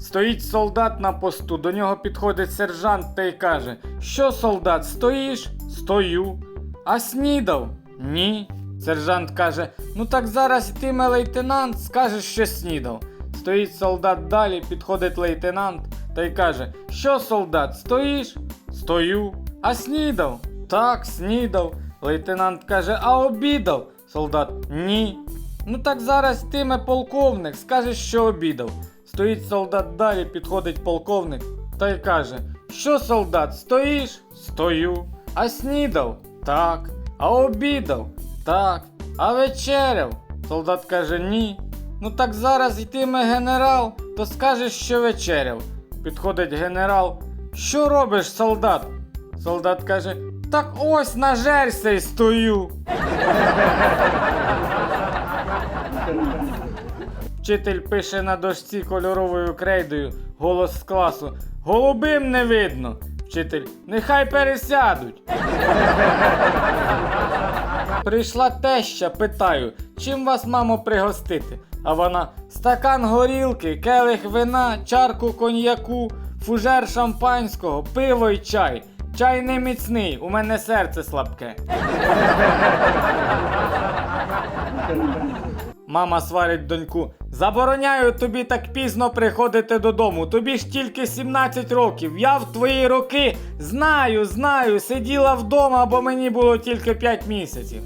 Стоїть солдат на посту, до нього підходить сержант та й каже: Що, солдат, стоїш? Стою. А снідав? Ні. Сержант каже: Ну так зараз йтиме лейтенант, скажеш, що снідав. Стоїть солдат далі, підходить лейтенант та й каже: Що, солдат, стоїш? Стою. А снідав? Так, снідав. Лейтенант каже: А обідав? Солдат: Ні. Ну так зараз йтиме полковник, скажеш, що обідав. Стоїть солдат далі, підходить полковник та й каже: Що, солдат, стоїш? Стою. А снідав? Так. А обідав? Так. А вечеряв? Солдат каже: Ні. Ну так зараз йтиме генерал, то скажеш, що вечеряв. Підходить генерал. Що робиш, солдат? Солдат каже: Так ось нажерся й стою. Вчитель пише на дошці кольоровою крейдою голос з класу. Голубим не видно. Вчитель, нехай пересядуть. Прийшла теща, питаю, чим вас, мамо, пригостити? А вона стакан горілки, келих вина, чарку коньяку, фужер шампанського, пиво й чай. Чай не міцний, у мене серце слабке. Мама сварить доньку. Забороняю тобі так пізно приходити додому. Тобі ж тільки 17 років. Я в твої роки знаю, знаю, сиділа вдома, бо мені було тільки 5 місяців.